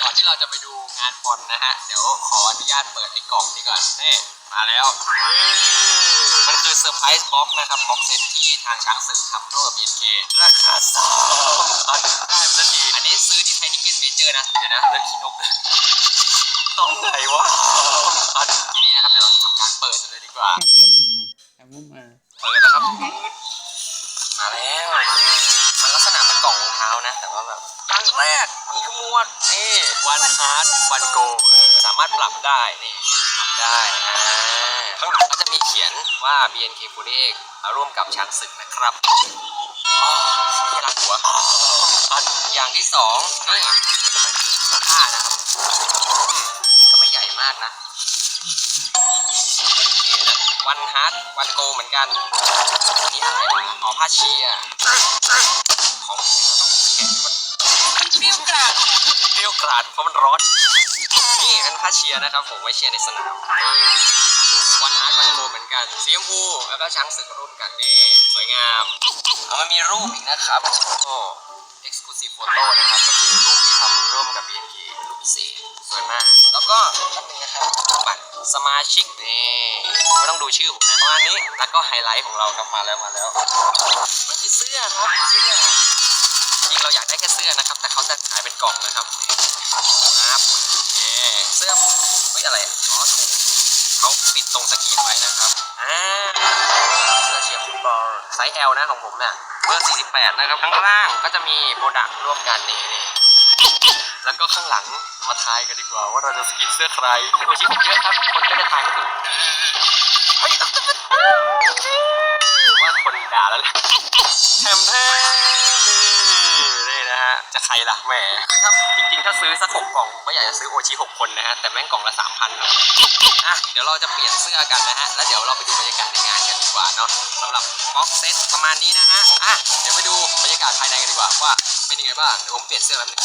ก่อนที่เราจะไปดูงานบอลนะฮะ เดี๋ยวขออนุญาตเปิดไอ้กล่องนี้ก่อนนี่มาแล้วเฮ้ยมันคือเซอร์ไพรส์บ็อกนะครับบ็อกเซตที่ทางช้างศึกทำร่วมกับ BNK ราคาสามพันได้มาสักทีอันนี้ซื้อที่ไทยนิเก็ตเมเจอร์นะ เดี๋ยวนะเลือกคินกตอนไหนวะอันนี้นะครับ เดี๋ยวเราจะทำการเปิดกันเลยดีกว่าแอมมุมาแอมมุมา เปิดแล้วครับ มาแล้ว นะ แต่ว่าแบบอย่างแรกมีขมวดนี่วันฮาร์ดวันโกสามารถปรับได้นี่ปรับได้อ่าข้างหลังก็จะมีเขียนว่า BNK48 มาร่วมกับช้างศึกนะครับอ๋อที่รักหัวอ๋ออันอย่างที่สองนี่มันคือผ้านะครับอืมก็ไม่ใหญ่มากนะ วันฮาร์ดวันโกเหมือนกันอันนี้อะไรวะอ๋อผ้าเชียร์ของแท้ต้องแกะให้มันเปรี้ยวกราดเปรี้ยวกราดเพราะมันร้อน นี่เป็นผ้าเชียร์นะครับ ผมไว้เชียร์ในสนามวันฮาร์ดวันโกเหมือนกันสีชมพูแล้วก็ช้างศึกร่วมกันนี่สวยงามเอามันมีรูปอีกนะครับโอ้ exclusive photo นะครับ ก็คือรูปที่ทำร่วมกับ BNK รูปพิเศษสวยมาก แล้วก็ท่านหนึงนะครับบัตรสมาชิกนี่ไม่ต้องดูชื่อผมนะประมาณนี้แล้วก็ไฮไลท์ของเราครับมาแล้วมาแล้ว มันคือเสื้อครับเสื้อจริงเราอยากได้แค่เสื้อนะครับ แต่เขาจะขายเป็นกล่องนะครับครับเอเสื้อผมเฮ้ยอะไรอ๋อถุงเขาปิดตรงสกรีนไว้นะครับอ่าเสื้อเชียร์ฟุตบอลไซส์ L นะของผมเนี่ย เบอร์ 48 นะครับ ข้างล่างก็จะมีโปรดักต์ร่วมกันนี่นี่แล้วก็ข้างหลังมาทายกันดีกว่า ว่าเราจะสกินเสื้อใครโอชิผมเยอะครับ คนก็จะทายไม่ถูกเฮ้ยว่าคนด่าแล้วแหละแถมแท้นี่นี่นะฮะ จะใครล่ะแหมคือถ้าจริงๆ ถ้าซื้อสักหกกล่องผมก็อยากจะซื้อโอชิหกคนนะฮะ แต่แม่งกล่องละสามพันครับอะเดี๋ยวเราจะเปลี่ยนเสื้อกันนะฮะ แล้วเดี๋ยวเราไปดูบรรยากาศในงาเนาะสำหรับบ็อกเซตประมาณนี้นะฮะอะเดี๋ยวไปดูบรรยากาศภายในกันดีกว่าว่าเป็นยังไงบ้างเดี๋ยวผมเปลี่ยนเสื้อแป๊บหนึง